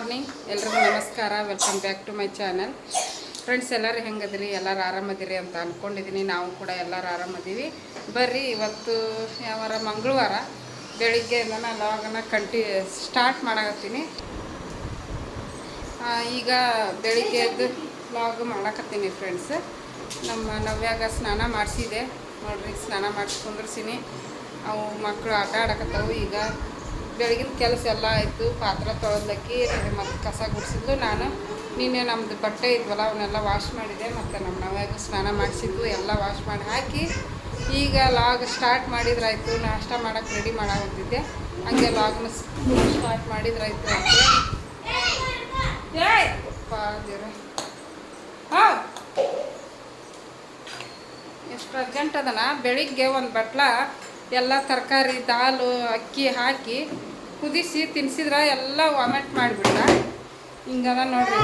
Morning, ಎಲ್ರಿಗೂ ನಮಸ್ಕಾರ. Welcome back to my channel friends ಎಲ್ಲರೂ ಹೆಂಗದಿರಿ? ಎಲ್ಲರೂ ಆರಾಮದಿರಿ ಅಂತ ಅಂದ್ಕೊಂಡಿದ್ದೀನಿ ನಾವು ಕೂಡ ಎಲ್ಲರೂ ಆರಾಮದೀವಿ. ಬರ್ರಿ, ಇವತ್ತು ಯಾವಾರ ಮಂಗಳವಾರ. ಬೆಳಿಗ್ಗೆಯಿಂದ ನಾನು ಲಾಗನ್ನ ಕಂಟಿ ಸ್ಟಾರ್ಟ್ ಮಾಡಕತ್ತೀನಿ. ಈಗ ಬೆಳಿಗ್ಗೆ ಎದ್ದು ಲಾಗ್ ಮಾಡಕತ್ತೀನಿ ಫ್ರೆಂಡ್ಸ್ ನಮ್ಮ ನವ್ಯಾಗ ಸ್ನಾನ ಮಾಡಿಸಿದೆ. ನೋಡ್ರಿ, ಸ್ನಾನ ಮಾಡಿಸ್ಕೊಂಡ್ರಸಿನಿ ಅವು ಮಕ್ಕಳು ಆಟ ಆಡಕತ್ತವು ಈಗ. ಬೆಳಗಿನ ಕೆಲಸ ಎಲ್ಲ ಆಯಿತು, ಪಾತ್ರೆ ತೊಳೆದಕ್ಕಿ ಮತ್ತು ಕಸ ಗುಡಿಸಿದ್ಲು ನಾನು. ನಿನ್ನೆ ನಮ್ಮದು ಬಟ್ಟೆ ಇದ್ವಲ್ಲ, ಅವನ್ನೆಲ್ಲ ವಾಶ್ ಮಾಡಿದೆ, ಮತ್ತು ನಮ್ಮ ನವ್ಯಾಗ ಸ್ನಾನ ಮಾಡಿಸಿದ್ದು ಎಲ್ಲ ವಾಶ್ ಮಾಡಿ ಹಾಕಿ ಈಗ ಲಾಗ್ ಸ್ಟಾರ್ಟ್ ಮಾಡಿದ್ರಾಯ್ತು. ನಾಷ್ಟ ಮಾಡೋಕ್ಕೆ ರೆಡಿ ಮಾಡಾಕತ್ತಿದ್ದೆ ಹಂಗೆ ಲಾಗ್ನ ಸ್ಟಾರ್ಟ್ ಮಾಡಿದ್ರಾಯ್ತು ಹಾ! ಎಷ್ಟು ಅರ್ಜೆಂಟ್ ಅದನ? ಬೆಳಿಗ್ಗೆ ಒಂದು ಬಟ್ಲ, ಎಲ್ಲ ತರಕಾರಿ, ದಾಲು, ಅಕ್ಕಿ ಹಾಕಿ ಕುದಿಸಿ ತಿನ್ಸಿದ್ರ ಎಲ್ಲ ವಾಮಿಟ್ ಮಾಡಿಬಿಟ್ಟ. ಹಿಂಗದ ನೋಡ್ರಿ.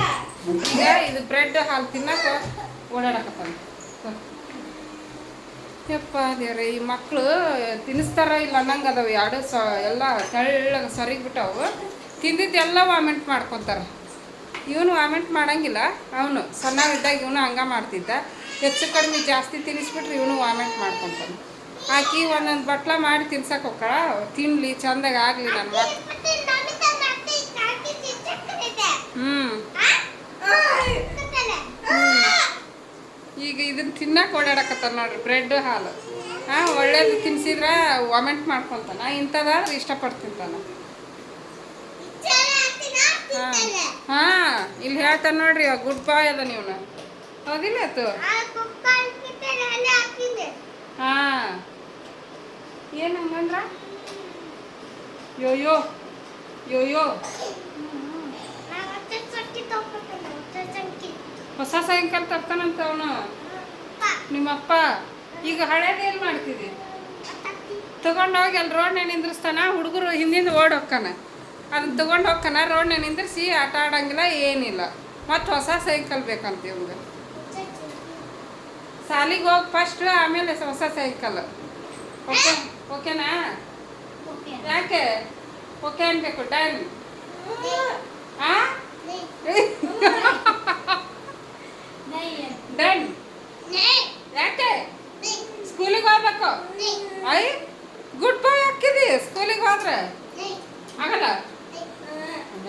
ಈಗ ಇದು ಬ್ರೆಡ್ ಹಾಲು ತಿನ್ನಕ್ಕೆ ಓಡಾಡಕತ್ತಾನ ಯಪ್ಪ ದೇವ್ರೆ, ಈ ಮಕ್ಕಳು ತಿನ್ನಿಸ್ತಾರ ಇಲ್ಲ ಅನ್ನಂಗೆ ಅದಾವ ಎರಡು ಸ, ಎಲ್ಲ ತೆಳ್ಳಗೆ ಸರಿಗ್ಬಿಟ್ಟವು. ತಿಂದಿದ್ದೆಲ್ಲ ವಾಮೆಂಟ್ ಮಾಡ್ಕೊತಾರೆ. ಇವನು ವಾಮೆಂಟ್ ಮಾಡಂಗಿಲ್ಲ, ಅವನು ಸಣ್ಣವಿದ್ದಾಗ ಇವನು ಹಂಗೆ ಮಾಡ್ತಿದ್ದ. ಹೆಚ್ಚು ಕಡಿಮೆ ಜಾಸ್ತಿ ತಿನ್ನಿಸ್ಬಿಟ್ರೆ ಇವನು ವಾಮೆಂಟ್ ಮಾಡ್ಕೊತಾನೆ. ಆಕಿ ಒಂದೊಂದು ಬಟ್ಲ ಮಾಡಿ ತಿನ್ಸಕ್ಕೆ ಹೋಗ್ತಾಳ ತಿನ್ಲಿ ಚಂದಾಗ ಆಗಲಿ ನನ್ನ ಹ್ಮ್. ಹ್ಞೂ ಈಗ ಇದನ್ನ ತಿನ್ನಕ್ಕೆ ಓಡಾಡಕತ್ತಾರ ನೋಡ್ರಿ ಬ್ರೆಡ್ ಹಾಲು. ಹಾಂ ಒಳ್ಳೇದು ತಿನ್ಸಿದ್ರೆ ವಾಮೆಂಟ್ ಮಾಡ್ಕೊತಾನ. ಇಂಥದಾದ್ರೆ ಇಷ್ಟಪಟ್ಟು ತಿಂತಾನ ಹಾಂ ಹಾಂ ಇಲ್ಲಿ ಹೇಳ್ತಾನೆ ನೋಡ್ರಿ ಗುಡ್ ಬಾಯ್ ಅದ ನೀವ್ನ. ಹೋಗಿಲ್ಲ ಆತು ಹಾಂ. ಏನು ಹಂಗಂದ್ರ ಯೋಯೋ ಯೋಯೋ. ಹೊಸ ಸಾಯಂಕಾಲ ತರ್ತಾನಂತ ಅವನು. ನಿಮ್ಮಪ್ಪ ಈಗ ಹಳೇದು ಏನು ಮಾಡ್ತಿದ್ದೆ? ತಗೊಂಡೋಗಿ ಅಲ್ಲಿ ರೋಡ್ನೇ ನಿಂದ್ರಿಸ್ತಾನ ಹುಡುಗರು ಹಿಂದಿಂದ ಓಡ್ ಹೋಗ್ತಾನ. ಅದನ್ನ ತಗೊಂಡು ಹೋಗ್ತಾನ ರೋಡ್ನೇ ನಿಂದ್ರಿಸಿ ಆಟ ಆಡಂಗಿಲ್ಲ ಏನಿಲ್ಲ. ಮತ್ತು ಹೊಸ ಸೈಕಲ್ ಬೇಕಂತ ಇವಂಗೆ. ಸಾಲಿಗೆ ಹೋಗಿ ಫಸ್ಟ್ ಆಮೇಲೆ ಹೊಸ ಸೈಕಲ್ ಓಕೆ? ಓಕೆನಾ? ಯಾಕೆ? ಓಕೆ ಅನ್ಬೇಕು ಡನ್. ಡನ್. ಯಾಕೆ? ಸ್ಕೂಲಿಗೆ ಹೋಗ್ಬೇಕು? ಐ? ಗುಡ್ ಬಾಯ್ ಹಾಕಿದಿ ಸ್ಕೂಲಿಗೆ ಹೋದ್ರೆ? ಆಗಲ್ಲ?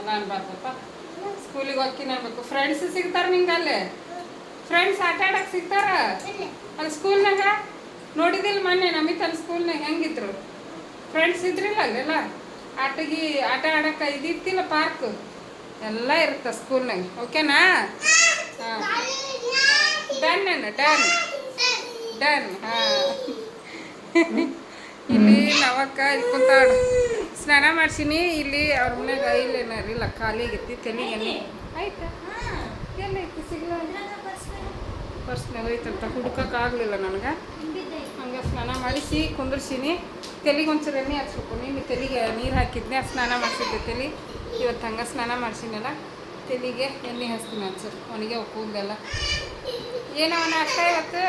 ನಾನು ಸ್ಕೂಲಿಗೆ ಹೋಗ್ತೀನಿ ಅನ್ಬೇಕು ಫ್ರೆಂಡ್ಸ್ ಸಿಗ್ತಾರೆ ನಿಂಗೆ ಅಲ್ಲಿ ಫ್ರೆಂಡ್ಸ್ ಆಟ ಆಡಕ್ಕೆ ಸಿಗ್ತಾರ? ಅಲ್ಲಿ ಸ್ಕೂಲ್ನಾಗ ನೋಡಿದಿಲ್ಲ ಮೊನ್ನೆ ನಮಿತನ ಸ್ಕೂಲ್ನಾಗ ಹೆಂಗಿದ್ರು? ಫ್ರೆಂಡ್ಸ್ ಇದ್ರಿಲ್ಲ ಅಲ್ಲೆಲ್ಲ ಆಟಗಿ ಆಟ ಆಡಕ್ಕೆ ಇದಿತ್ತಿಲ್ಲ ಪಾರ್ಕ್ ಎಲ್ಲ ಇರುತ್ತೆ ಸ್ಕೂಲ್ನಾಗ ಓಕೆನಾ ಹಾಂ. ಡನ್ ಅಣ್ಣ ಡನ್ ಡನ್ ಹಾಂ. ಇಲ್ಲಿ ನವಕ್ಕ ಕುಂತಾಳ. ಸ್ನಾನ ಮಾಡ್ಸೀನಿ ಇಲ್ಲಿ ಅವ್ರ ಮನ್ಯಾಗ ಇಲ್ಲೇನಾರ ಇಲ್ಲ ಖಾಲಿ ಆಗೈತಿ ತಲೆಗೆ ಎಣ್ಣೆ ಆಯ್ತಾ ಎಲ್ಲೈತಿ ಸಿಗ್ಲ? ಪರ್ಸ್ನಾಗ ಹೋಯ್ತಂತ ಹುಡುಕಕ್ಕಾಗ್ಲಿಲ್ಲ ಆಗಲಿಲ್ಲ ನನಗೆ. ಸ್ನಾನ ಮಾಡಿಸಿ, ಕುಂದ್ರಿಸೀನಿ. ತಲೆಗೆ ಒಂಚೂರು ಎಣ್ಣೆ ಹಚ್ಬೇಕು ನಿನ್ನೆ ತಲೆಗೆ ನೀರು ಹಾಕಿದ್ನೆ ಸ್ನಾನ ಮಾಡಿಸಿದ್ದೆ ತಲೆ. ಇವತ್ತು ಹಂಗೆ ಸ್ನಾನ ಮಾಡಿಸಿನಲ್ಲ, ತಲೆಗೆ ಎಣ್ಣೆ ಹಚ್ತೀನಿ ಒಂಚೂರು. ಅವನಿಗೆ ಏನೋ ಅವನ ಅಷ್ಟ ಇವತ್ತು?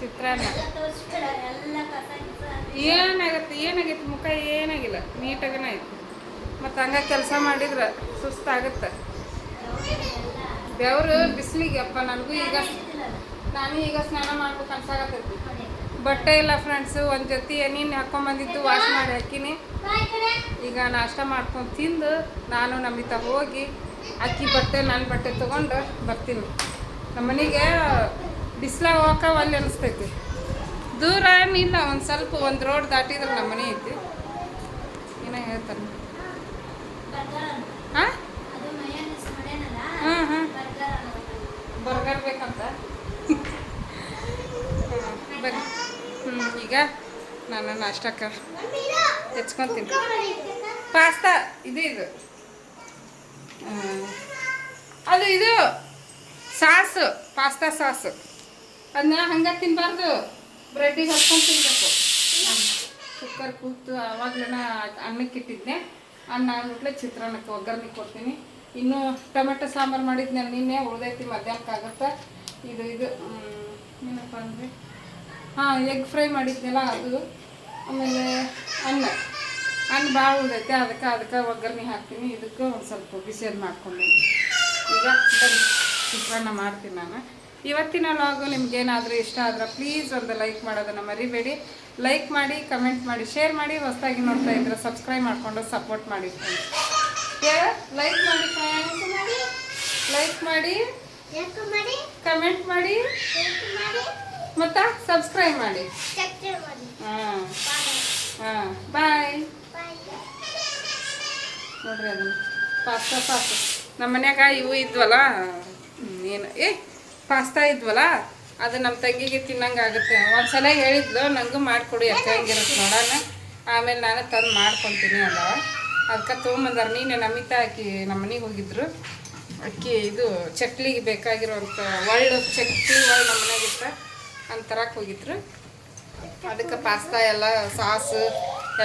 ಚಿತ್ರಾನ್ನ. ಏನಾಗತ್ತೆ? ಏನಾಗೈತೆ ಮುಖ? ಏನಾಗಿಲ್ಲ. ನೀಟಾಗನ ಆಯ್ತು. ಮತ್ತು ಹಂಗೆ ಕೆಲಸ ಮಾಡಿದ್ರೆ ಸುಸ್ತಾಗತ್ತೆ. ಬೆವರು ಬಿಸಿಲಿಗೆ. ಅಪ್ಪ, ನನಗೂ ಈಗ ನಾನು ಈಗ ಸ್ನಾನ ಮಾಡ್ಬೇಕು ಅನ್ಸಾಗತ್ತೈತಿ ಬಟ್ಟೆ ಇಲ್ಲ ಫ್ರೆಂಡ್ಸು ಒಂದು ಜೊತೆ ನೀನು ಹಾಕೊಂಬಂದಿದ್ದು ವಾಶ್ ಮಾಡಿ ಹಾಕಿನಿ. ಈಗ ನಾಷ್ಟ ಮಾಡ್ಕೊಂಡು ತಿಂದು ನಾನು ನಮಿತ ಹೋಗಿ ಅಕ್ಕಿ ಬಟ್ಟೆ ನನ್ನ ಬಟ್ಟೆ ತೊಗೊಂಡು ಬರ್ತೀನಿ. ನಮ್ಮ ಮನೆಗೆ ಬಿಸಿಲಾಗ ಹೋಗಕ್ಕೆ ಅಲ್ಲಿ ಅನಿಸ್ತೈತಿ. ದೂರ ಏನಿಲ್ಲ ಒಂದು ಸ್ವಲ್ಪ ಒಂದು ರೋಡ್ ದಾಟಿದ್ರೆ ನಮ್ಮ ಮನೆ ಐತಿ. ಏನೋ ಹೇಳ್ತಾನೆ. ಹಾಂ? ಹಾಂ ಹಾಂ ಬರ್ಗರ್ ಬೇಕಂತ? ಬರ್ರಿ ಹ್ಞೂ ಈಗ ನಾನು ನಾಷ್ಟಕ್ಕೆ ಹೆಚ್ಕೊತೀನಿ ಪಾಸ್ತಾ, ಇದು ಇದು. ಅದು, ಇದು. Sauce, pasta sauce. ಅದನ್ನ ಹಂಗೆ ತಿನ್ನಬಾರ್ದು ಬ್ರೆಡ್ಡಿಗೆ ಹಚ್ಕೊಂಡು ತಿನ್ನಬೇಕು ಕುಕ್ಕರ್ ಕೂತು ಆವಾಗಲೇ ಅನ್ನಕ್ಕೆ ಇಟ್ಟಿದ್ದೆ. ಅನ್ನ ಅಂದ್ಬಿಟ್ಲೆ ಚಿತ್ರಾನ್ನಕ್ಕೆ ಒಗ್ಗರಣೆ ಕೊಡ್ತೀನಿ. ಇನ್ನು ಟೊಮೆಟೊ ಸಾಂಬಾರು ಮಾಡಿದ್ನಲ್ಲ ನಿನ್ನೆ, ಉಳ್ದೈತಿ ಮಧ್ಯಾಹ್ನಕ್ಕಾಗತ್ತೆ. ಇದು ಇದು. ಏನಪ್ಪ ಅಂದರೆ? ಹಾಂ ಎಗ್ ಫ್ರೈ ಮಾಡಿದ್ನಲ್ಲ ಅದು. ಆಮೇಲೆ ಅನ್ನ. ಅನ್ನ ಭಾಳ ಉಳಿದೈತೆ ಅದಕ್ಕೆ ಅದಕ್ಕೆ ಒಗ್ಗರಣೆ ಹಾಕ್ತೀನಿ. ಇದಕ್ಕೆ ಒಂದು ಸ್ವಲ್ಪ ಬಿಸಿದು ಮಾಡ್ಕೊಂಡಿದ್ದೀನಿ ಈಗ ಬನ್ನಿ ಚಿತ್ರಾನ್ನ ಮಾಡ್ತೀನಿ ನಾನು. ಇವತ್ತಿನ ಲಾಗು ನಿಮ್ಗೇನಾದರೂ ಇಷ್ಟ ಆದ್ರೆ ಪ್ಲೀಸ್ ಒಂದು ಲೈಕ್ ಮಾಡೋದನ್ನು ಮರಿಬೇಡಿ. ಲೈಕ್ ಮಾಡಿ ಕಮೆಂಟ್ ಮಾಡಿ ಶೇರ್ ಮಾಡಿ. ಹೊಸದಾಗಿ ನೋಡ್ತಾ ಇದ್ರೆ ಸಬ್ಸ್ಕ್ರೈಬ್ ಮಾಡಿಕೊಂಡು ಸಪೋರ್ಟ್ ಮಾಡಿ ಲೈಕ್ ಮಾಡಿ ಫ್ರೆಂಡ್ಸ್ ಲೈಕ್ ಮಾಡಿ? ಕಮೆಂಟ್ ಮಾಡಿ? ಮತ್ತು ಸಬ್ಸ್ಕ್ರೈಬ್ ಮಾಡಿ. ಹಾಂ. ಹಾಂ. ಬಾಯ್ ನೋಡ್ರಿ ಅದನ್ನ ಪಾಸ್ತಾ ಪಾಸ್ತಾ. ನಮ್ಮ ಮನ್ಯಾಗ ಇವು ಇದ್ವಲ್ಲ, ಏನು, ಏ, ಪಾಸ್ತಾ ಇದ್ವಲ್ಲ, ಅದು ನಮ್ಮ ತಂಗಿಗೆ ತಿನ್ನಂಗೆ ಆಗುತ್ತೆ. ಒಂದ್ಸಲ ಹೇಳಿದ್ಲು ನನಗೂ ಮಾಡಿಕೊಡು ಯಾಕೆ ಹೆಂಗಿರುತ್ತೆ ನೋಡೋಣ ಆಮೇಲೆ ನಾನು ತಂದು ಮಾಡ್ಕೊತೀನಿ ಅಲ್ಲ ಅದಕ್ಕೆ ತೊಗೊಂಬಂದಾರ. ನೀನು ನಮಿತಾ ಆಕಿ, ನಮ್ಮ ಮನೆಗೆ ಹೋಗಿದ್ರು. ಅಕ್ಕಿ ಇದು ಚಕ್ಲಿಗೆ ಬೇಕಾಗಿರುವಂಥ ಒಳ್ಳೆ ಚಕ್ಲಿ ಒಳ್ಳೆ ನಮ್ಮ ಮನೆಯಾಗಿತ್ತ ಅಂತ ತರಕ್ಕೆ ಹೋಗಿದ್ರು. ಅದಕ್ಕೆ ಪಾಸ್ತಾ ಎಲ್ಲ ಸಾಸ್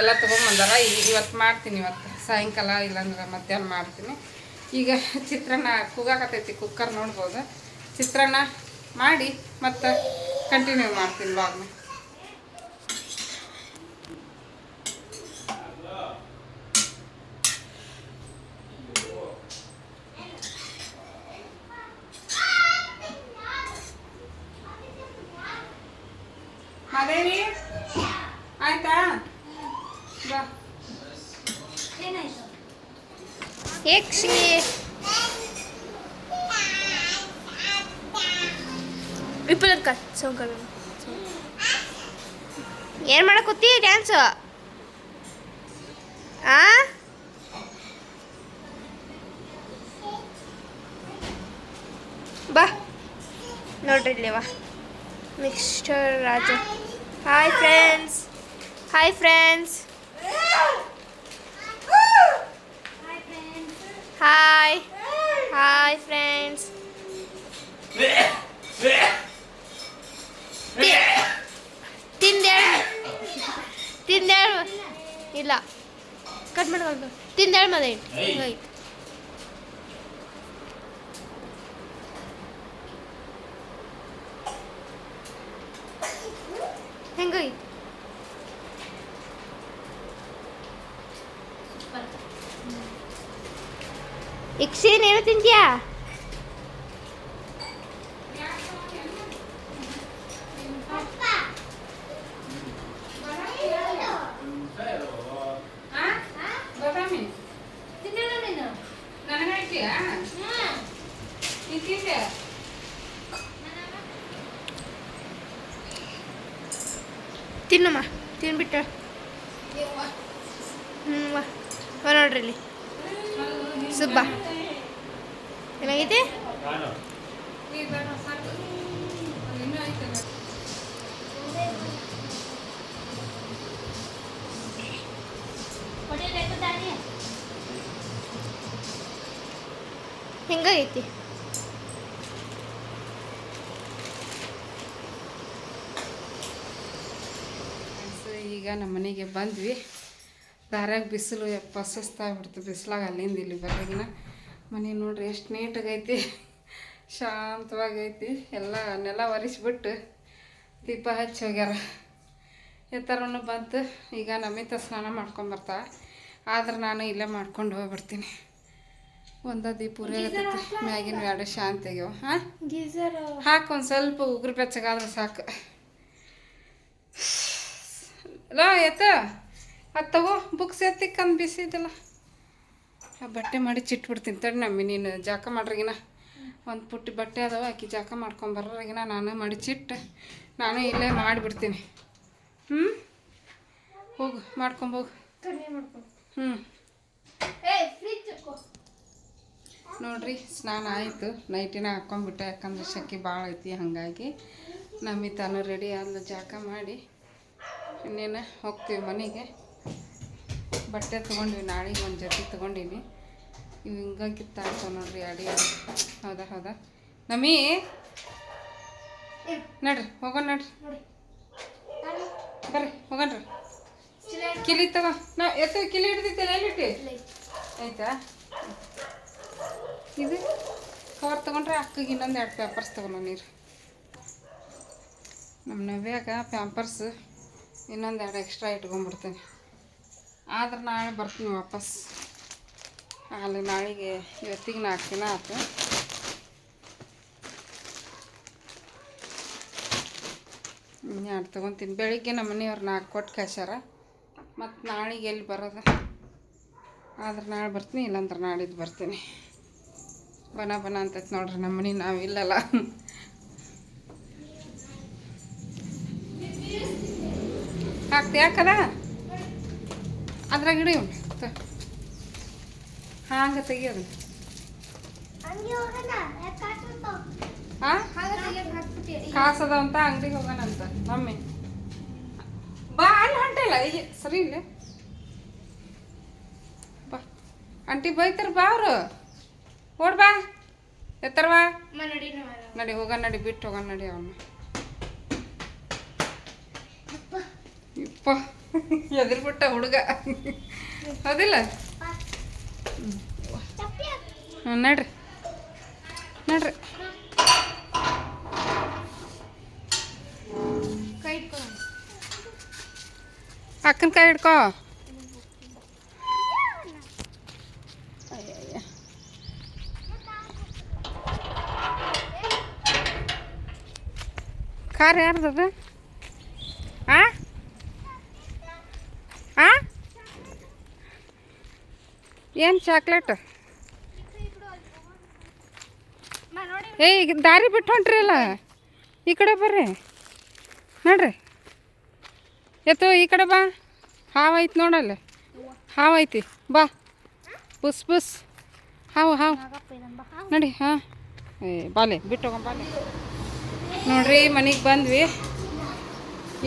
ಎಲ್ಲ ತೊಗೊಂಬಂದಾರ. ಇವತ್ತು ಮಾಡ್ತೀನಿ ಇವತ್ತು ಸಾಯಂಕಾಲ ಇಲ್ಲಾಂದ್ರೆ ಮಧ್ಯಾಹ್ನ ಮಾಡ್ತೀನಿ. ಈಗ ಚಿತ್ರಾನ್ನ ಕೂಗಾಕತ್ತೈತಿ ಕುಕ್ಕರ್ ನೋಡ್ಬೋದು. ಚಿತ್ರಾನ್ನ ಮಾಡಿ ಮತ್ತು ಕಂಟಿನ್ಯೂ ಮಾಡ್ತೀನಿ ವಾಗ್ನ ನೋಡ್ರಿ ಇಲ್ಲಿವ mixture Raja hi friends hi friends hi hi friends ತಿಂದೇಳು ತಿಂದೇಳು ಇಲ್ಲ. ಕಟ್ ಮಾಡ್ಕೊಂಡು ತಿಂದೇಳು ಮದ ಹಿಂಗಾಯ್ತು ಹೆಂಗಾಯ್ತು ಇಕ್ಸೇನ್ ಏನು ತಿಂತೀಯಾ ಬಾದಾಮಿ ತಿನ್ನೋಣ ನೀನು ನನಗೆ ಹಾಕ್ತೀಯಾ ನೀನ್ ತಿಂದೆ ತಿನ್ನಮ್ಮ ತಿನ್ಬಿಟ್ಟು. ಹ್ಞೂ ನೋಡ್ರಿ ಇಲ್ಲಿ. ಸುಬ್ಬ ಏನಾಗೈತಿ ನೀರ್ ಬೇಡ, ಸಾಕು. ಇನ್ನೂ ಐತಲ್ಲ. ಹೊಡಿಬೇಕು ದಾರಿ ಹೆಂಗಾಗೈತಿ ಫ್ರೆಂಡ್ಸ್, ಈಗ ನಮ್ಮ ಮನೆಗೆ ಬಂದ್ವಿ. ದಾರ್ಯಾಗ ಬಿಸಿಲು ಎಪ್ಪ ಸುಸ್ತಾಗ್ಬಿಡ್ತು. ಬಿಸಿಲಾಗ ಅಲ್ಲಿಂದ ಇಲ್ಲಿ ಬರೋಗಿನ ಮನೆ ನೋಡ್ರಿ ಎಷ್ಟು ನೀಟಾಗೈತಿ. ಶಾಂತವಾಗೈತಿ. ಎಲ್ಲ ನೆಲ ಒರೆಸ್ಬಿಟ್ಟು ದೀಪ ಹಚ್ಚಿ ಹೋಗ್ಯಾರ. ಎತ್ತರನು ಬಂತು. ಈಗ ನಮಿತ ಸ್ನಾನ ಮಾಡ್ಕೊಂಬರ್ತಾ ಆದ್ರೆ ನಾನು ಇಲ್ಲೇ ಮಾಡ್ಕೊಂಡು ಹೋಗ್ಬಿಡ್ತೀನಿ. ಒಂದ ದೀಪ ಉರಿಯಾಗತ್ತೈತಿ ಮ್ಯಾಗಿನ ಎರಡು ಶಾಂತಿ ಆಗ್ಯಾವ ಹಾಂ? ಹಾಕು ಒಂದು ಸ್ವಲ್ಪ ಉಗುರು ಬೆಚ್ಚಗಾದ್ರೆ ಸಾಕು. ಲೋ ಎತ್ತ. ಅದು ತಗೋ. ಬುಕ್ಸ್ ಎತ್ತಿಕ್ಕಂದು ಬಿಸಿದಿಲ್ಲ ಆ ಬಟ್ಟೆ ಮಾಡಿ ಚಿಟ್ಬಿಡ್ತೀನಿ ತಡಿ ನಮ್ಮಿ ನೀನು ಜಾಕ ಮಾಡ್ರಿಗಿನ. ಒಂದು ಪುಟ್ಟಿ ಬಟ್ಟೆ ಅದಾವ ಆಕಿ ಜಾಕ ಮಾಡ್ಕೊಂಬರ್ರಾಗಿನ ನಾನು ಮಾಡಿ ಚಿಟ್ಟು ನಾನು ಇಲ್ಲೇ ಮಾಡಿಬಿಡ್ತೀನಿ. ಹ್ಞೂ ಹೋಗು ಮಾಡ್ಕೊಂಬೋಗು ಹ್ಞೂ ನೋಡ್ರಿ ಸ್ನಾನ ಆಯಿತು. ನೈಟಿನ ಹಾಕ್ಕೊಂಬಿಟ್ಟೆ ಯಾಕಂದ್ರೆ ಶಕ್ಕಿ ಭಾಳ ಐತಿ ಹಾಗಾಗಿ ನಮ್ಮಿ ತಾನು ರೆಡಿ ಆದ್ಲು ಜಾಕ ಮಾಡಿ. ಇನ್ನೇನು ಹೋಗ್ತೀವಿ ಮನೆಗೆ. ಬಟ್ಟೆ ತೊಗೊಂಡ್ವಿ, ನಾಳೆಗೆ ಒಂದು ಜೊತೆ ತೊಗೊಂಡೀನಿ. ಇವು ಹಿಂಗಾಗಿ ಕಿತ್ತಾಡ್ತಾವ ನೋಡ್ರಿ ಅಡಿ ಹೌದಾ ಹೌದಾ? ನಮಿ, ನಡ್ರಿ, ಹೋಗೋಣ ನಡ್ರಿ. ಬರ್ರಿ ಹೋಗೋಣ್ರಿ ಕಿಲಿ ತಗೋ. ನಾ, ಎತ್ತ, ಕಿಲಿ ಹಿಡ್ದಿದ್ದೇನೆ ಎಲ್ಲಿ ಇಟ್ಟಿ? ಆಯ್ತಾ? ಇದು ಕವರ್ ತೊಗೊಂಡ್ರೆ ಅಕ್ಕಗೆ ಇನ್ನೊಂದು ಎರಡು ಪೇಪರ್ಸ್ ತೊಗೊಂಡು ನೀರು ನಮ್ಮ ನವ್ಯಾಗ ಪ್ಯಾಂಪರ್ಸ್ ಇನ್ನೊಂದು ಎರಡು ಎಕ್ಸ್ಟ್ರಾ ಇಟ್ಕೊಂಡ್ಬಿಡ್ತೀನಿ ಆದ್ರೆ ನಾಳೆ ಬರ್ತೀನಿ ವಾಪಸ್. ಅಲ್ಲಿ ನಾಳೆಗೆ ಇವತ್ತಿಗೆ ನಾಲ್ಕು ದಿನ ಆಯ್ತು ಎರಡು ತೊಗೊತೀನಿ. ಬೆಳಿಗ್ಗೆ ನಮ್ಮ ಮನೆಯವ್ರು ನಾಲ್ಕು ಕೊಟ್ಟು ಕಳ್ಸ್ಯಾರ. ಮತ್ತು ನಾಳೆಗೆ ಎಲ್ಲಿ ಬರೋದು? ಆದ್ರೆ ನಾಳೆ ಬರ್ತೀನಿ, ಇಲ್ಲಾಂದ್ರೆ ನಾಳಿದ್ದು ಬರ್ತೀನಿ. ಬನ ಬನ ಅಂತೈತೆ ನೋಡ್ರಿ ನಮ್ಮ ಮನೆ, ನಾವು ಇಲ್ಲಲ್ಲ. ಅದ್ರಾಗ ಇಡಿ ಹಾಂಗೆ ತೆಗಿಯೋದು. ಹಂಗೆ ಹೋಗೋಣ? ಯಾಕೆ ಕಾಟುಂಟು ಹಾಂ ಹಾಗೆ ತೆಗಿಯಕ್ಕೆ ಹಾಕ್ಬಿಟ್ಟಿರಿ ಕಾಸದ ಅಂತ ಅಂಗಡಿಗೆ ಮಮ್ಮಿ. ಬಾ ಅಲ್ಲಿ ಹೊಂಟಿಲ್ಲ ಈಗ ಸರಿ ಇಲ್ಲ. ಬಾ. ಆಂಟಿ ಬೈತಾರ ಬಾ ಅವರು. ಓಡ್ ಬಾ. ಎತ್ತರ ಬಾ. ನಡಿ ನಡಿ ಹೋಗೋಣ ನಡಿ ಬಿಟ್ಟು ಹೋಗೋಣ ನಡಿ ಅವನ್ನ ಇಪ್ಪ ಎದುರ್ಬಿಟ್ಟ ಹುಡುಗ ಹೌದಿಲ್ಲ ಚಪ್ಪಿ ಹ್ಞೂ ನಡ್ರಿ ನಡ್ರಿ ಕೈ ಇಟ್ಕೊಳ್ಳೋಣ ಅಕ್ಕನ ಕೈ ಹಿಡ್ಕೋ ಅಯ್ಯಯ್ಯ. ಕಾರ್ ಯಾರ್ದದ ಆ ಆ ಏನು ಚಾಕ್ಲೇಟ್? ಏ ಈಗ ದಾರಿ ಬಿಟ್ಟು ಹೊಂಟ್ರಿ ಅಲ್ಲ. ಈ ಕಡೆ ಬರ್ರಿ. ನೋಡ್ರಿ. ಎತ್ತು ಈ ಕಡೆ ಬಾ. ಹಾವು ಐತಿ ನೋಡಲ್ಲ. ಹಾವು ಐತಿ. ಬಾ. ಬುಸ್ ಬುಸ್ ಹಾವು ಹಾವು. ನೋಡಿ ಹಾಂ. ಏ ಬಾಲೆ ಬಿಟ್ಟು ಹೋಗಂ ಬಾಲೆ. ನೋಡ್ರಿ ಮನೆಗೆ ಬಂದ್ವಿ.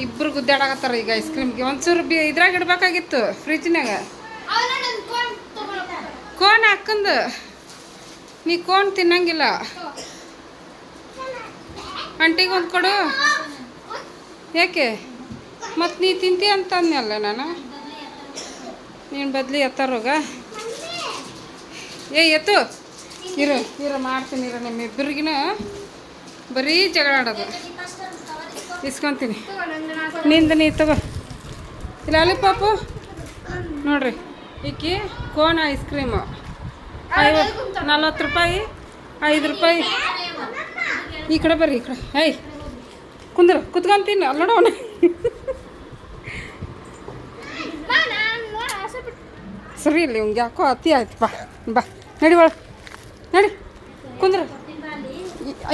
ಇಬ್ರು ಗುದ್ದಾಡಕತ್ತಾರ ಈಗ ಐಸ್ ಕ್ರೀಮ್ಗೆ. ಒಂಚೂರು ಬಿ ಇದ್ರಾಗ ಇಡ್ಬೇಕಾಗಿತ್ತು ಫ್ರಿಜ್ನಾಗ ಕೋನ್ ಹಾಕಂದು? ನೀ ಕೋನ್ ತಿನ್ನಂಗಿಲ್ಲ. ಅಂಟಿಗೆ ಒಂದು ಕೊಡು. ಯಾಕೆ? ಮತ್ತು ನೀ ತಿಂತಿ ಅಂತ ಅಂದ್ನಲ್ಲ ನಾನು? ನೀನು ಬದ್ಲಿ ಎತ್ತಾರೋಗ ಏ, ಎತ್ತು. ಇರು ಇರು, ಮಾಡ್ತೀನಿ, ಇರು ನಿಮ್ಮಿಬ್ಬರಿಗಿನ ಬರೀ ಜಗಳ ಆಡೋದು. ಇಸ್ಕೊತೀನಿ. ನಿಂದ ನೀ ತಗೋ. ಇಲ್ಲ ಲಾಲಿಪಾಪು ನೋಡ್ರಿ. ಈಕಿ ಕೋನ್ ಐಸ್ ಕ್ರೀಮು. ಐವತ್ತು ನಲ್ವತ್ತು ರೂಪಾಯಿ, ಐದು ರೂಪಾಯಿ. ಈ ಕಡೆ ಬರ್ರಿ, ಈ ಕಡೆ. ಐ ಕುಂದ್ರು ಕುತ್ಕೊಂತೀನಿ ಅಲ್ಲಿ ನೋಡೋಣ ಸರಿ ಇಲ್ಲಿ ಹಿಂಗೆ ಯಾಕೋ ಅತಿ ಆಯ್ತು, ಬಾ ಬಾ. ನಡಿ ಒಳ ನಡಿ. ಕುಂದ್ರು.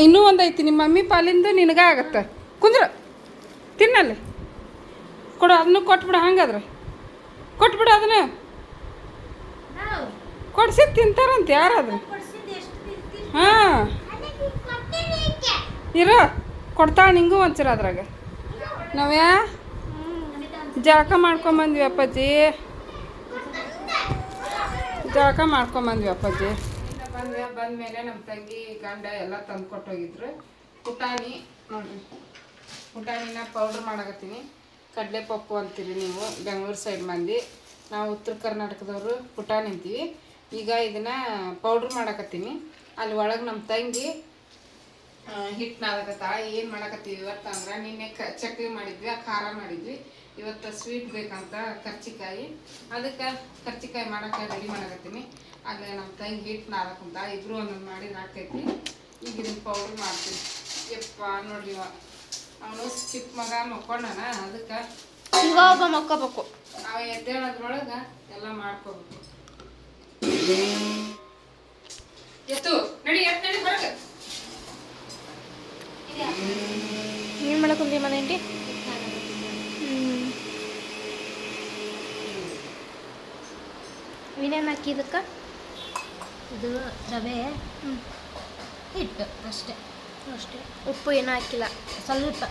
ಇನ್ನೂ ಒಂದು ಐತಿ, ನಿಮ್ಮ ಮಮ್ಮಿ ಪಾಲಿಂದು ನಿನಗ ಆಗತ್ತೆ. ಕುಂದ್ರ. ತಿನ್ನಲ್ಲಿ. ಕೊಡು, ಅದನ್ನು ಕೊಟ್ಬಿಡು, ಹಂಗಾದ್ರೆ. ಕೊಟ್ಬಿಡು ಅದನ್ನ. ಕೊಡ್ಸಿ ತಿಂತಾರಂತ ಯಾರಾದ್ರು? ಹಾಂ. ಇರೋ ಕೊಡ್ತಾಳೆ ನಿಂಗೂ ಒಂಚೂರು ಅದ್ರಾಗ. ನಾವ್ಯಾ? ಜಳಕ ಮಾಡ್ಕೊಂಬಂದ್ವಿ ಅಪ್ಪಾಜಿ. ಜಳಕ ಮಾಡ್ಕೊಂಬಂದ್ವಿ ಅಪ್ಪಾಜಿ. ಬಂದ ಬಂದ್ಮೇಲೆ ನಮ್ಮ ತಂಗಿ ಗಂಡ ಎಲ್ಲ ತಂದು ಕೊಟ್ಟೋಗಿದ್ರು. ಪುಟಾಣಿ ನೋಡ್ರಿ ಪುಟಾಣಿನ ಪೌಡ್ರ್ ಮಾಡಕತ್ತೀನಿ. ಕಡಲೆ ಪಪ್ಪು ಅಂತೀರಿ ನೀವು ಬೆಂಗಳೂರು ಸೈಡ್ ಮಂದಿ. ನಾವು ಉತ್ತರ ಕರ್ನಾಟಕದವರು ಪುಟಾಣಿ ಅಂತೀವಿ. ಈಗ ಇದನ್ನು ಪೌಡ್ರ್ ಮಾಡಕತ್ತೀನಿ. ಅಲ್ಲಿ ಒಳಗೆ ನಮ್ಮ ತಂಗಿ ಹಿಟ್ಟು ನಾದಕತ್ತಾಳ ಏನು ಮಾಡಕತ್ತೀವಿ ಇವತ್ತು ಅಂದ್ರೆ ನಿನ್ನೆ ಕ, ಚಕ್ಲಿ ಮಾಡಿದ್ವಿ, ಆ ಖಾರ ಮಾಡಿದ್ವಿ. ಇವತ್ತು ಸ್ವೀಟ್ ಬೇಕಂತ ಕರ್ಚಿಕಾಯಿ. ಅದಕ್ಕೆ ಕರ್ಚಿಕಾಯಿ ಮಾಡೋಕೆ ರೆಡಿ ಮಾಡಕತ್ತೀನಿ. ಅಲ್ಲಿ ನಮ್ಮ ತಂಗಿ ಹಿಟ್ಟು ಇಬ್ಬರು ಒಂದೊಂದು ಮಾಡಿ ಹಾಕೈತಿ ಈಗ ಇದನ್ನ ಪೌಡ್ರ್ ಮಾಡ್ತೀನಿ. ಯಪ್ಪ ನೋಡ್ರಿ ಅವನು ಚಿಕ್ಕ ಮಗ ಮಕ್ಕೊಂಡನ, ಅದಕ್ಕೆ ಈಗ ಮಕ್ಕೋಬೇಕು. ಅವ ಎದ್ದೇಳೋದ್ರೊಳಗೆ ಎಲ್ಲ ಮಾಡ್ಕೋಬೇಕು. ಎತ್ತು ನಡಿ ಎತ್ತು ನಡಿ ಹೊರಗೆ. ಏನು ಮಾಡಕ್ ಕುಂತಿ ಮನೇಂಟಿ ವಿನೇನ್ ಹಾಕಿ ಇದಕ್ಕೆ? ಇದು ರವೆ. ಹಿಟ್ಟು ಅಷ್ಟೇ. ಅಷ್ಟೇ. ಉಪ್ಪು ಏನೂ ಹಾಕಿಲ್ಲ. ಸ್ವಲ್ಪ.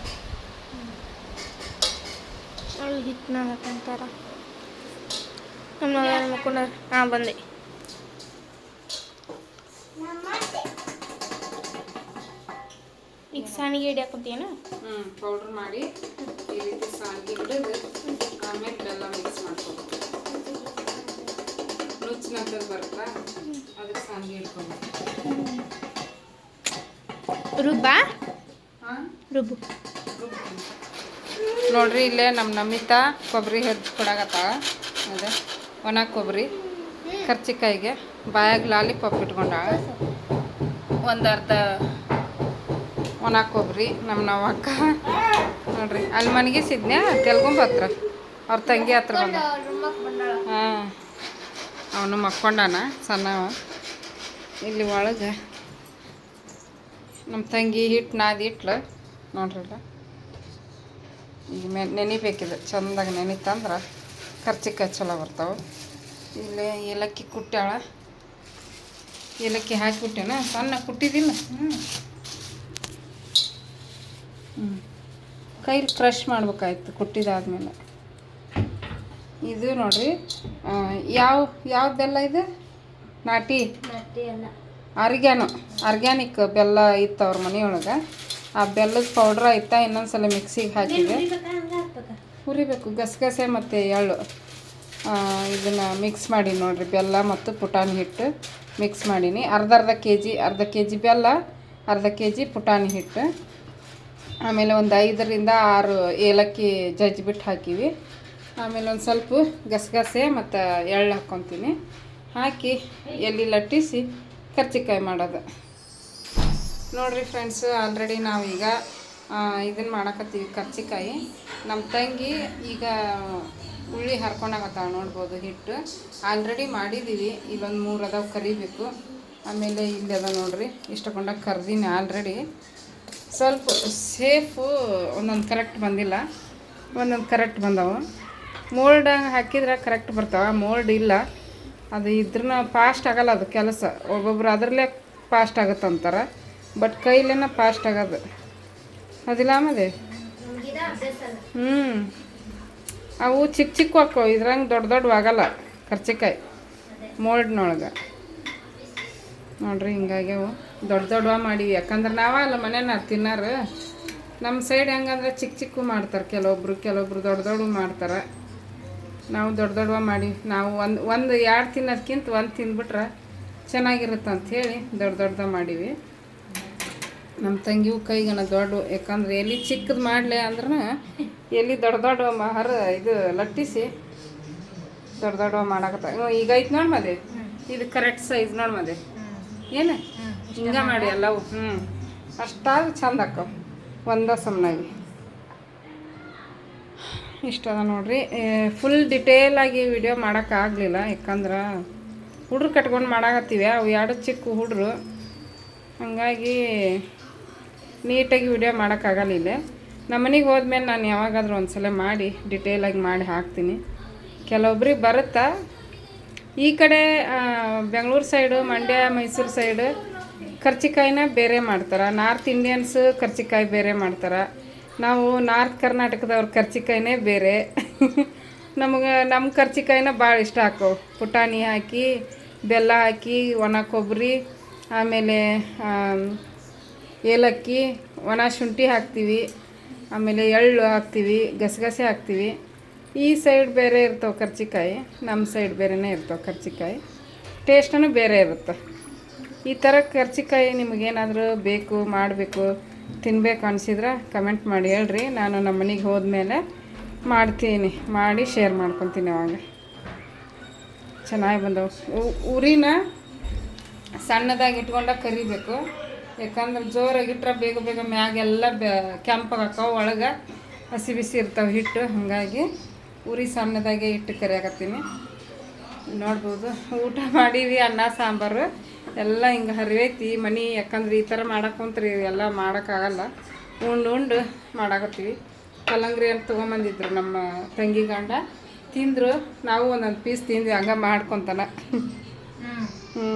ಹಿಟ್ಟನ್ನ ಹಾಕಂತಾರ. ನಮ್ಮ ಮಕ್ಕೊಂಡ ಹಾಂ ಬಂದೆ. ಈಗ ಸಾಣಿಗೆ ಹಿಡಿಯಾಕಂತೀಯೇನು ಹ್ಞೂ ಪೌಡ್ರ್ ಮಾಡಿ ಈ ರೀತಿ ಸಾನಿಗೆ ಹಿಡಿದು ಆಮೇಲೆ ಬೆಲ್ಲ ಮಿಕ್ಸ್ ಮಾಡ್ಕೋಬೇಕು. ನುಚ್ಚಿನಂತದ್ದು ಬರುತ್ತಾ? ಅದಕ್ಕೆ ಸಾನಿಗೆ ಹಿಡ್ಕೊಬೇಕು. ರುಬ್ಬಾ? ಹಾಂ? ರುಬ್ಬು. ನೋಡ್ರಿ ಇಲ್ಲೇ ನಮ್ಮ ನಮಿತಾ ಕೊಬ್ಬರಿ ಹೆದ್ದು ಕೊಡಾಕತ್ತಾಳ. ಅದೇ. ಒಣ ಕೊಬ್ಬರಿ, ಕರ್ಚಿಕಾಯಿಗೆ, ಬಾಯಾಗ ಲಾಲಿಪಾಪ್ ಇಟ್ಕೊಂಡಾಳ. ಒಂದು ಅರ್ಧ ಒಣ ಕೊಬ್ಬರಿ ನಮ್ಮ ನವಕ್ಕ ನೋಡ್ರಿ ಅಲ್ಲಿ ಮನಗಿಸಿದ್ನ್ಯಾ? ತೆಲ್ಗುಂಬ ಹತ್ರ. ಅವ್ರ ತಂಗಿ ಹತ್ರ ಬಂದ. ಹಾಂ. ಅವನು ಮಕ್ಕೊಂಡಾನ, ಸಣ್ಣವ. ಇಲ್ಲಿ ಒಳಗೆ ನಮ್ಮ ತಂಗಿ ಹಿಟ್ಟು ನಾದಿ ಇಟ್ಲು ನೋಡ್ರಲ್ಲ. ಈಗ ನೆನಿಬೇಕಿದೆ, ಚಂದಾಗ ನೆನಿತಂದ್ರೆ ಕರ್ಚಿಕಾಯಿ ಚಲೋ ಬರ್ತಾವೆ. ಇಲ್ಲಿ ಏಲಕ್ಕಿ ಕುಟ್ಟಾಳ ಏಲಕ್ಕಿ ಹಾಕಿಬಿಟ್ಟೆನ ಸಣ್ಣ ಕುಟ್ಟಿದ್ದಿಲ್ಲ. ಹ್ಞೂ ಹ್ಞೂ ಕೈಲಿ ಕ್ರಷ್ ಮಾಡ್ಬೇಕಾಯ್ತು ಕುಟ್ಟಿದಾದ್ಮೇಲೆ. ಇದು ನೋಡ್ರಿ ಯಾವ ಯಾವ ಬೆಲ್ಲ ಇದು? ನಾಟಿ? ಆರ್ಗ್ಯಾನು. ಆರ್ಗ್ಯಾನಿಕ್ ಬೆಲ್ಲ ಇತ್ತು ಅವ್ರ ಮನೆಯೊಳಗೆ. ಆ ಬೆಲ್ಲದ ಪೌಡ್ರ್ ಆಯ್ತಾ ಇನ್ನೊಂದ್ಸಲ ಮಿಕ್ಸಿಗೆ ಹಾಕಿದೆ. ಹುರಿಬೇಕು, ಗಸಗಸೆ ಮತ್ತು ಎಳ್ಳು. ಇದನ್ನು ಮಿಕ್ಸ್ ಮಾಡಿ ನೋಡಿರಿ, ಬೆಲ್ಲ ಮತ್ತು ಪುಟಾಣಿ ಹಿಟ್ಟು ಮಿಕ್ಸ್ ಮಾಡೀನಿ. ಅರ್ಧ ಅರ್ಧ ಕೆ ಜಿ ಅರ್ಧ ಕೆ ಜಿ ಬೆಲ್ಲ, ಅರ್ಧ ಕೆ ಜಿ ಪುಟಾಣಿ ಹಿಟ್ಟು. ಆಮೇಲೆ ಒಂದು ಐದರಿಂದ ಆರು ಏಲಕ್ಕಿ ಜಜ್ಜಿಬಿಟ್ಟು ಹಾಕೀವಿ. ಆಮೇಲೆ ಒಂದು ಸ್ವಲ್ಪ ಗಸಗಸೆ ಮತ್ತು ಎಳ್ಳು ಹಾಕ್ಕೊತೀನಿ ಹಾಕಿ ಎಲ್ಲಿ ಲಟ್ಟಿಸಿ ಕರ್ಚಿಕಾಯಿ ಮಾಡೋದು. ನೋಡಿರಿ ಫ್ರೆಂಡ್ಸು ಆಲ್ರೆಡಿ ನಾವೀಗ ಇದನ್ನು ಮಾಡಕತ್ತೀವಿ ಕರ್ಚಿಕಾಯಿ. ನಮ್ಮ ತಂಗಿ ಈಗ ಹುಳಿ ಹರ್ಕೊಂಡಾಗತ್ತಾಳ ನೋಡ್ಬೋದು ಹಿಟ್ಟು. ಆಲ್ರೆಡಿ ಮಾಡಿದ್ದೀವಿ ಇಲ್ಲೊಂದು ಮೂರು ಅದಾವ ಕರಿಬೇಕು. ಆಮೇಲೆ ಇಲ್ಲಿ ಅದ ನೋಡ್ರಿ. ಇಷ್ಟಕೊಂಡಾಗ ಕರ್ದೀನಿ ಆಲ್ರೆಡಿ. ಸ್ವಲ್ಪ ಸೇಫು ಒಂದೊಂದು ಕರೆಕ್ಟ್ ಬಂದಿಲ್ಲ. ಒಂದೊಂದು ಕರೆಕ್ಟ್ ಬಂದವು. ಮೋಲ್ಡ್ ಹಾಕಿದ್ರೆ ಕರೆಕ್ಟ್ ಬರ್ತಾವೆ. ಮೋಲ್ಡ್ ಇಲ್ಲ. ಅದು ಇದ್ರೂ ಫಾಸ್ಟ್ ಆಗಲ್ಲ ಅದು ಕೆಲಸ. ಒಬ್ಬೊಬ್ರು ಅದರಲ್ಲೇ ಫಾಸ್ಟ್ ಆಗುತ್ತೆ ಅಂತಾರೆ ಬಟ್ ಕೈಲೇನ ಫಾಸ್ಟ್ ಆಗೋದು. ಅದಿಲ್ಲ ಆಮೇಲೆ? ಹ್ಞೂ ಅವು ಚಿಕ್ಕ ಚಿಕ್ಕ ಹಾಕೋ, ಇದ್ರಂಗೆ ದೊಡ್ಡ ದೊಡ್ಡ ಆಗಲ್ಲ ಕರ್ಚಿಕಾಯಿ, ಮೋಲ್ಡ್ನೊಳಗೆ. ನೋಡ್ರಿ ಹಿಂಗಾಗ್ಯಾವು. ದೊಡ್ಡ ದೊಡ್ಡವ ಮಾಡೀವಿ. ಯಾಕಂದ್ರೆ ನಾವ ಅಲ್ಲ ಮನೇನ ತಿನ್ನಾರು. ನಮ್ಮ ಸೈಡ್ ಹೆಂಗಂದ್ರೆ ಚಿಕ್ಕ ಚಿಕ್ಕ ಮಾಡ್ತಾರೆ ಕೆಲವೊಬ್ರು ಕೆಲವೊಬ್ರು ದೊಡ್ಡ ದೊಡ್ಡ ಮಾಡ್ತಾರೆ. ನಾವು ದೊಡ್ಡ ದೊಡ್ಡವ ಮಾಡಿ, ನಾವು ಒಂದು ಒಂದು ಎರಡು ತಿನ್ನೋದ್ಕಿಂತ ಒಂದು ತಿಂದ್ಬಿಟ್ರೆ ಚೆನ್ನಾಗಿರುತ್ತೆ ಅಂಥೇಳಿ ದೊಡ್ಡ ದೊಡ್ಡದ ಮಾಡೀವಿ. ನಮ್ಮ ತಂಗಿವು ಕೈಗನ ದೊಡ್ಡ ಯಾಕಂದ್ರೆ ಎಲ್ಲಿ ಚಿಕ್ಕದು ಮಾಡಲಿ ಅಂದ್ರೆ ಎಲ್ಲಿ ದೊಡ್ಡ ದೊಡ್ಡ ಮಹರ ಇದು ಲಟ್ಟಿಸಿ ದೊಡ್ಡ ದೊಡ್ಡ ಮಾಡಕತ್ತ. ಈಗ ಐತೆ ನೋಡಿ ಮದೆ. ಇದು ಕರೆಕ್ಟ್ ಸೈಜ್ ನೋಡಿ ಮದೆ. ಏನು? ಹಿಂಗೆ ಮಾಡಿ ಎಲ್ಲವು. ಹ್ಞೂ ಅಷ್ಟಾದ್ರು ಚಂದ ಆಕ್ಕವು ಒಂದ ಸಮನಾಗಿ. ಇಷ್ಟ ಅದ ನೋಡ್ರಿ. ಫುಲ್ ಡಿಟೇಲಾಗಿ ವಿಡಿಯೋ ಮಾಡೋಕ್ಕಾಗಲಿಲ್ಲ ಯಾಕಂದ್ರೆ ಹುಡ್ರು ಕಟ್ಕೊಂಡು ಮಾಡಕತ್ತೀವಿ. ಅವು ಎರಡು ಚಿಕ್ಕ ಹುಡ್ರು. ಹಾಗಾಗಿ ನೀಟಾಗಿ ವಿಡಿಯೋ ಮಾಡೋಕ್ಕಾಗಲ್ಲ ಇಲ್ಲೇ ನಮ್ಮ ಮನೆಗೆ ಹೋದ್ಮೇಲೆ ನಾನು ಯಾವಾಗಾದ್ರೂ ಒಂದ್ಸಲ ಮಾಡಿ ಡಿಟೇಲಾಗಿ ಮಾಡಿ ಹಾಕ್ತೀನಿ. ಕೆಲವೊಬ್ರಿಗೆ ಬರುತ್ತಾ? ಈ ಕಡೆ ಬೆಂಗಳೂರು ಸೈಡು ಮಂಡ್ಯ ಮೈಸೂರು ಸೈಡು ಕರ್ಚಿಕಾಯಿನ ಬೇರೆ ಮಾಡ್ತಾರೆ. ನಾರ್ತ್ ಇಂಡಿಯನ್ಸ್ ಕರ್ಚಿಕಾಯಿ ಬೇರೆ ಮಾಡ್ತಾರೆ. ನಾವು ನಾರ್ತ್ ಕರ್ನಾಟಕದವ್ರ ಕರ್ಚಿಕಾಯಿನೇ ಬೇರೆ. ನಮಗೆ ನಮ್ಮ ಕರ್ಚಿಕಾಯಿನ ಭಾಳ ಇಷ್ಟ ಹಾಕೋ. ಪುಟಾಣಿ ಹಾಕಿ ಬೆಲ್ಲ ಹಾಕಿ ಒಣ ಕೊಬ್ಬರಿ ಆಮೇಲೆ ಆಮ್, ಏಲಕ್ಕಿ, ಒಣ ಶುಂಠಿ ಹಾಕ್ತೀವಿ, ಆಮೇಲೆ ಎಳ್ಳು ಹಾಕ್ತೀವಿ, ಗಸಗಸೆ ಹಾಕ್ತೀವಿ. ಈ ಸೈಡ್ ಬೇರೆ ಇರ್ತವೆ ಕರ್ಚಿಕಾಯಿ ನಮ್ಮ ಸೈಡ್ ಬೇರೆನೇ ಇರ್ತವೆ ಕರ್ಚಿಕಾಯಿ. ಟೇಸ್ಟನು ಬೇರೆ ಇರುತ್ತೆ. ಈ ಥರ ಕರ್ಚಿಕಾಯಿ ನಿಮಗೇನಾದರೂ ಬೇಕು, ಮಾಡಬೇಕು ತಿನ್ನಬೇಕು ಅನಿಸಿದ್ರೆ ಕಮೆಂಟ್ ಮಾಡಿ ಹೇಳ್ರಿ. ನಾನು ನಮ್ಮ ಮನೆಗೆ ಹೋದ್ಮೇಲೆ ಮಾಡ್ತೀನಿ, ಮಾಡಿ ಶೇರ್ ಮಾಡ್ಕೊತೀನಿ ಅವಾಗ. ಚೆನ್ನಾಗಿ ಬಂದವು. ಉರಿನ ಸಣ್ಣದಾಗಿ ಇಟ್ಕೊಂಡಾಗ ಕರಿಬೇಕು. ಯಾಕಂದ್ರೆ ಜೋರಾಗಿಟ್ರೆ ಬೇಗ ಬೇಗ ಮ್ಯಾಗೆಲ್ಲ ಬೆ ಕೆಂಪಾಗಕ್ಕವು ಒಳಗೆ ಹಸಿ ಬಿಸಿ ಇರ್ತಾವೆ ಹಿಟ್ಟು. ಹಾಗಾಗಿ ಉರಿ ಸಣ್ಣದಾಗೆ ಇಟ್ಟು ಕರಿಯಾಕತ್ತೀನಿ. ನೋಡ್ಬೋದು. ಊಟ ಮಾಡೀವಿ ಅನ್ನ ಸಾಂಬಾರು. ಎಲ್ಲ ಹಿಂಗೆ ಹರಿವೈತಿ. ಮನೆ ಯಾಕಂದ್ರೆ ಈ ಥರ ಮಾಡಕ್ಕಂತ್ರಿ ಕುಂತ್ರಿ ಎಲ್ಲ ಮಾಡೋಕ್ಕಾಗಲ್ಲ ಉಂಡು ಉಂಡು ಮಾಡಾಕತ್ತೀವಿ. ಕಲ್ಲಂಗ್ರಿ ಅಂತ ತೊಗೊಂಬಂದಿದ್ರು ನಮ್ಮ ತಂಗಿ ಗಂಡ. ತಿಂದರು. ನಾವು ಒಂದೊಂದು ಪೀಸ್ ತಿಂದ್ವಿ. ಹಂಗೆ ಮಾಡ್ಕೊತಾನ. ಹ್ಞೂ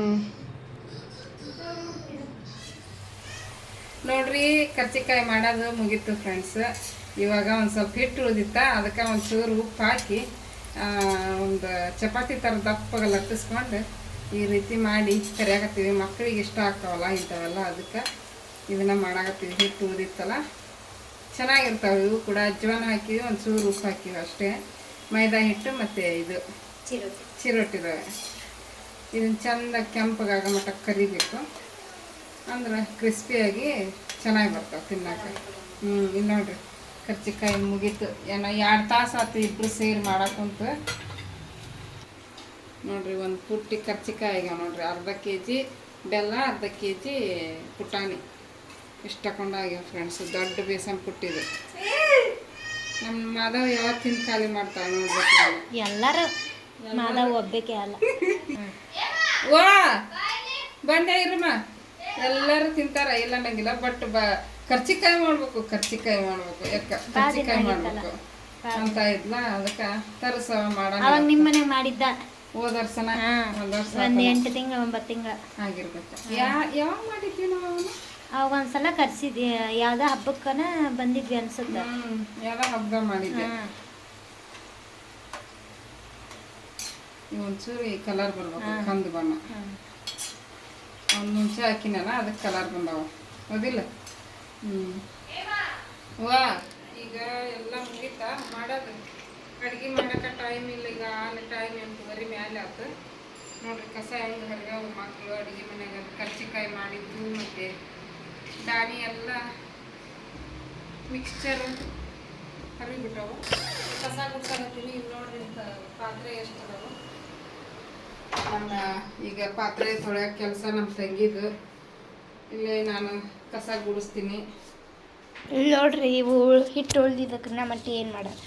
ನೋಡ್ರಿ ಕರ್ಚಿಕಾಯಿ ಮಾಡೋದು ಮುಗೀತು ಫ್ರೆಂಡ್ಸ್ ಇವಾಗ ಒಂದು ಸ್ವಲ್ಪ ಹಿಟ್ಟು ಉಳಿದಿತ್ತ ಅದಕ್ಕೆ ಒಂದು ಚೂರು ಉಪ್ಪು ಹಾಕಿ ಒಂದು ಚಪಾತಿ ಥರ ದಪ್ಪಗೆ ಲಟ್ಟಿಸ್ಕೊಂಡು ಈ ರೀತಿ ಮಾಡಿ ಕರಿಯಾಕತ್ತೀವಿ. ಮಕ್ಕಳಿಗೆ ಇಷ್ಟ ಆಗ್ತಾವಲ್ಲ ಇಂಥವೆಲ್ಲ ಅದಕ್ಕೆ ಇದನ್ನು ಮಾಡಾಕತ್ತೀವಿ. ಹಿಟ್ಟು ಉಳಿದಿತ್ತಲ್ಲ ಚೆನ್ನಾಗಿರ್ತಾವೆ ಇವು ಕೂಡ. ಅಜ್ವಾನ ಹಾಕಿವಿ ಒಂದು ಚೂರು ಉಪ್ಪು ಹಾಕಿವಿ ಅಷ್ಟೇ. ಮೈದಾ ಹಿಟ್ಟು ಮತ್ತು ಇದು ಚಿರೋಟಿದಾವೆ. ಇದನ್ನು ಚೆಂದ ಕೆಂಪಗಾಗ ಮಟ್ಟ ಕರಿಬೇಕು. ಅಂದ್ರೆ ಕ್ರಿಸ್ಪಿಯಾಗಿ ಚೆನ್ನಾಗಿ ಬರ್ತಾವೆ ತಿನ್ನಕ್ಕೆ. ಹ್ಞೂ ಇಲ್ಲಿ ನೋಡ್ರಿ. ಕರ್ಚಿಕಾಯಿ ಮುಗೀತು. ಏನೋ ಎರಡು ತಾಸು ಆತು ಇಬ್ಬರು ಸೇರಿ ಮಾಡಕ್ಕಂತ ನೋಡ್ರಿ ಒಂದು ಪುಟ್ಟಿ ಕರ್ಚಿಕಾಯಿ ಆಗ್ಯಾವ ನೋಡ್ರಿ. ಅರ್ಧ ಕೆ ಜಿ ಬೆಲ್ಲ ಅರ್ಧ ಕೆ ಜಿ ಪುಟಾಣಿ ಇಷ್ಟು ತಗೊಂಡಾಗ್ಯಾವ ಫ್ರೆಂಡ್ಸ್ ದೊಡ್ಡ ಬೇಸನ್ ಪುಟ್ಟಿದು. ನಮ್ಮ ಮಾಧವ್ ಯಾವತ್ತು ತಿಂದು ಖಾಲಿ ಮಾಡ್ತಾಳೆ ನೋಡ್ಬೇಕು. ಎಲ್ಲರೂ. ಮಾಧವ್ ಒಬ್ಬಕ್ಕೆ ಅಲ್ಲ. ಓ ಬಂದೆ ಇರಮ್ಮ ಎಲ್ಲರೂ ತಿಂತಾರ ಇಲ್ಲ ಅನ್ನಂಗಿಲ್ಲ ಬಟ್ ಬ ಕರ್ಚಿಕಾಯಿ ಮಾಡ್ಬೇಕು ಕರ್ಚಿಕಾಯಿ ಮಾಡ್ಬೇಕು ಯಾಕ ಕರ್ಚಿಕಾಯಿ ಮಾಡ್ಬೇಕು? ಅಂತ ಇದ್ಲ ಅದಕ್ಕ ತರಸ ಮಾಡೋಣ ಅವಾಗ ನಿಮ್ಮ ಮನೆಗೆ ಮಾಡಿದ್ದ? ಹೋದ ವರ್ಷನ? ಹಾ. ಒಂದ್ ವರ್ಷ ಒಂದ್ ಎಂಟು ತಿಂಗಳು ಒಂಬತ್ತು ತಿಂಗಳು. ಆಗಿರ್ಬೇಕು. ಯಾ ಯಾವಾಗ ಮಾಡಿದ್ವಿ ನಾವು ಅವನು ಅವಾಗ ಒಂದ್ಸಲ ಕರ್ಸಿದ್ವಿ ಯಾವ್ದೋ ಹಬ್ಬಕ್ಕನ ಬಂದಿದ್ವಿ ಅನ್ಸುತ್ತ. ಹ್ಮ್ ಯಾವ ಹಬ್ಬ ಮಾಡಿದ್ದೆ ಒಂಚೂರು ಈ ಕಲರ್ ಬರ್ಬೇಕು ಕಂದು ಬಣ್ಣ. ಒಂದು ಮುಂಚೆ ಹಾಕಿನಲ್ಲ, ಅದಕ್ಕೆ ಕಲರ್ ಬಂದಾವ. ಹೌದಿಲ್ಲ? ಹ್ಞೂ ವಾ, ಈಗ ಎಲ್ಲ ಮುಗೀತಾ? ಮಾಡೋದು. ಅಡುಗೆ ಮಾಡೋಕೆ ಟೈಮ್ ಇಲ್ಲ, ಈಗ ಆಲೆ ಟೈಮ್ ಎಂಟುವರೆ ಮ್ಯಾಲೆ ಆಯ್ತು ನೋಡ್ರಿ, ಕಸ ಹೆಂಗೆ ಹರಿಗಾವ ಮಕ್ಕಳು ಅಡುಗೆ ಮನೆಯಾಗ. ಕರ್ಚಿಕಾಯಿ ಮಾಡಿದ್ದು ಮತ್ತು ದಾಣಿ ಎಲ್ಲ ಮಿಕ್ಸ್ಚರ್ ಹರಿಬಿಟ್ಟವು ಕಸ ಗುಡ್ಸಾಕತ್ತೀನಿ ಇಲ್ಲಿ ನೋಡ್ರಿ ಪಾತ್ರೆ ಎಷ್ಟು ಅದಾವು. ನನ್ನ ಈಗ ಪಾತ್ರೆ ತೊಳೆಯೋ ಕೆಲಸ ನಮ್ಮ ತಂಗಿದು. ಇಲ್ಲೇ ನಾನು ಕಸ ಗುಡಿಸ್ತೀನಿ. ಇಲ್ಲಿ ನೋಡ್ರಿ ಇವು ಹಿಟ್ಟು ಉಳ್ದಿದ್ದಕ್ಕನ್ನ ಮತ್ತೆ ಏನು ಮಾಡೋದು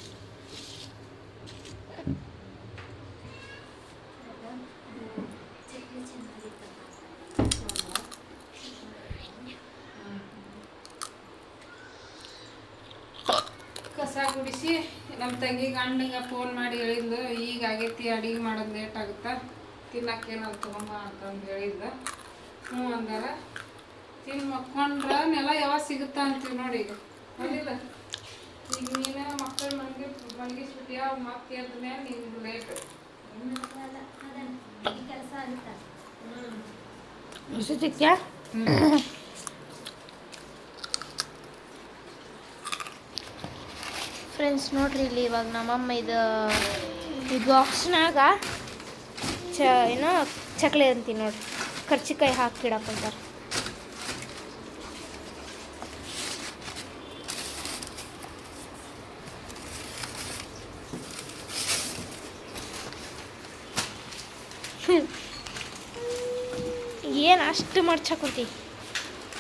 ಕಸ ಗುಡಿಸಿ ನಮ್ಮ ತಂಗಿಗೆ ಅಣ್ಣಗೆ ಫೋನ್ ಮಾಡಿ ಹೇಳಿದ್ಲು ಈಗ ಆಗೈತಿ ಅಡಿಗೆ ಮಾಡೋದು ಲೇಟ್ ಆಗುತ್ತಾ? ತಿನ್ನಕ್ಕೇನಾದ್ರು ತಗೊಂಬ ಅಂತಂದು ಹೇಳಿದ್ರೆ ಹ್ಞೂ ಅಂದಾರ. ತಿನ್ ಮಕ್ಕೊಂಡ್ರೆ ನೆಲ ಯಾವಾಗ ಸಿಗುತ್ತಾ ಅಂತೀವಿ ನೋಡಿ ಈಗ. ಹೌದಿಲ್ಲ ಈಗ ನೀನು ಮಕ್ಕಳು ಮನೆಗೆ ಮನ್ಗಿಸ್ಬಿಟ್ಟಿಯ ಮತ್ತೆ ಎದ್ದ ಮೇಲೆ ನಿಮ್ಗೆ ಲೇಟ್. ಕೆಲಸ ಆಗುತ್ತ ಹ್ಞೂ ಫ್ರೆಂಡ್ಸ್ ನೋಡ್ರಿ ಇಲ್ಲಿ ಇವಾಗ ನಮ್ಮಮ್ಮ ಇದು ಇದು ಬಾಕ್ಸ್ನಾಗ ಚ ಏನೋ ಚಕ್ಲಿ ಅಂತೀನಿ ನೋಡ್ರಿ. ಕರ್ಚಿಕಾಯಿ ಹಾಕಿಡಕ್ಕಂತಾರೆ ಏನು ಅಷ್ಟು ಮಡ್ಚಕೊಂತಿ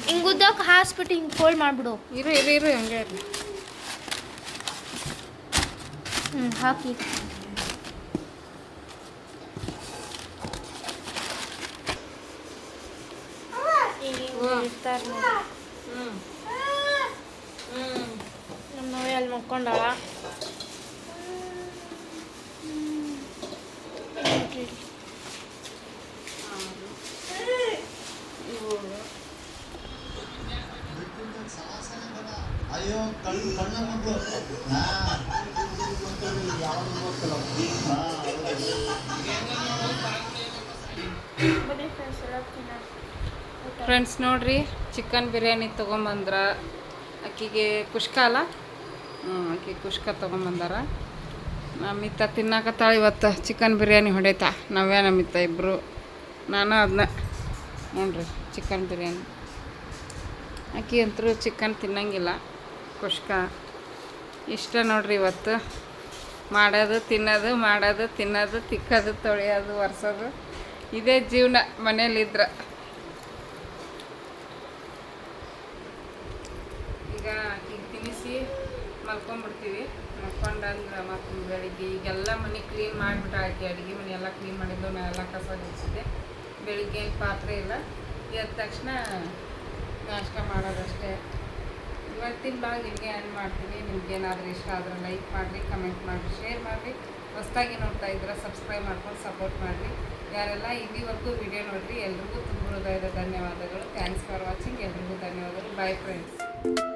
ಹಿಂಗೆ ಉದ್ದಕ್ಕೆ ಹಾಸ್ಬಿಟ್ಟು ಹಿಂಗೆ ಫೋಲ್ಡ್ ಮಾಡಿಬಿಡು. ಇರು ಇರು ಇರು ಹಂಗೆ ಇರು ಹ್ಞೂ ಹಾಕಿ. ಇರ್ತಾರೆ ನೋಡಿ. ನಮ್ಮ ಮಮ್ಮಿ ಅಲ್ಲಿ ಮಕ್ಕೊಂಡಾಳ. ಅಯ್ಯೋ ಕಣ್ಣು ಕಣ್ಣ ಮಕ್ಕಳು ಫ್ರೆಂಡ್ಸ್ ನೋಡ್ರಿ ಚಿಕನ್ ಬಿರಿಯಾನಿ ತೊಗೊಂಬಂದ್ರ ಆಕಿಗೆ ಕುಷ್ಕ ಅಲ್ಲ? ಹ್ಞೂ ಆಕೆ ಕುಷ್ಕ ತೊಗೊಂಬಂದಾರ. ನಮ್ಮಿತ್ತ ತಿನ್ನಾಕತ್ತಾಳ ಇವತ್ತು ಚಿಕನ್ ಬಿರಿಯಾನಿ ಹೊಡೈತಾ. ನವ್ಯಾ ನಮ್ಮಿತ್ತ ಇಬ್ಬರು ನಾನು ಅದನ್ನ ನೋಡ್ರಿ ಚಿಕನ್ ಬಿರಿಯಾನಿ ಅಕ್ಕಿ ಅಂತರೂ ಚಿಕನ್ ತಿನ್ನಂಗಿಲ್ಲ. ಕುಷ್ಕ ಇಷ್ಟ ನೋಡ್ರಿ ಇವತ್ತು. ಮಾಡೋದು, ತಿನ್ನೋದು ಮಾಡೋದು, ತಿನ್ನೋದು, ತಿಕ್ಕೋದು, ತೊಳೆಯೋದು, ಒರೆಸೋದು. ಇದೇ ಜೀವನ ಮನೇಲಿದ್ರೆ ಈಗ ಈಗ ತಿನ್ನಿಸಿ ಮಲ್ಕೊಂಡ್ಬಿಡ್ತೀವಿ ಮಲ್ಕೊಂಡಂದ್ರೆ ಮತ್ತು ಬೆಳಿಗ್ಗೆ ಈಗೆಲ್ಲ ಮನೆ ಕ್ಲೀನ್ ಮಾಡಿಬಿಟ್ಟು ಆಯ್ತು ಅಡುಗೆ ಮನೆ ಎಲ್ಲ ಕ್ಲೀನ್ ಮಾಡಿದ್ದು, ನಾವೆಲ್ಲ ಕಸ ಗಿಡಿಸಿದೆ ಬೆಳಿಗ್ಗೆ ಏನು ಪಾತ್ರೆ ಇಲ್ಲ. ಎದ್ದ ತಕ್ಷಣ ನಾಷ್ಟ ಮಾಡೋದಷ್ಟೇ. ಇವತ್ತಿನ ಭಾಗ ನಿಮಗೆ ಏನು ಮಾಡ್ತೀನಿ. ನಿಮ್ಗೆ ಏನಾದರೂ ಇಷ್ಟ ಆದರೆ ಲೈಕ್ ಮಾಡಿರಿ ಕಮೆಂಟ್ ಮಾಡಿರಿ ಶೇರ್ ಮಾಡಿರಿ. ಹೊಸ್ದಾಗಿ ನೋಡ್ತಾ ಇದ್ರೆ ಸಬ್ಸ್ಕ್ರೈಬ್ ಮಾಡ್ಕೊಂಡು ಸಪೋರ್ಟ್ ಮಾಡಿರಿ. ಯಾರೆಲ್ಲ ಇಲ್ಲಿವರೆಗೂ ವಿಡಿಯೋ ನೋಡಿರಿ, ಎಲ್ರಿಗೂ ತುಂಬ ಹೃದಯದ ಧನ್ಯವಾದಗಳು. ಥ್ಯಾಂಕ್ಸ್ ಫಾರ್ ವಾಚಿಂಗ್ ಎಲ್ರಿಗೂ ಧನ್ಯವಾದಗಳು. Bye friends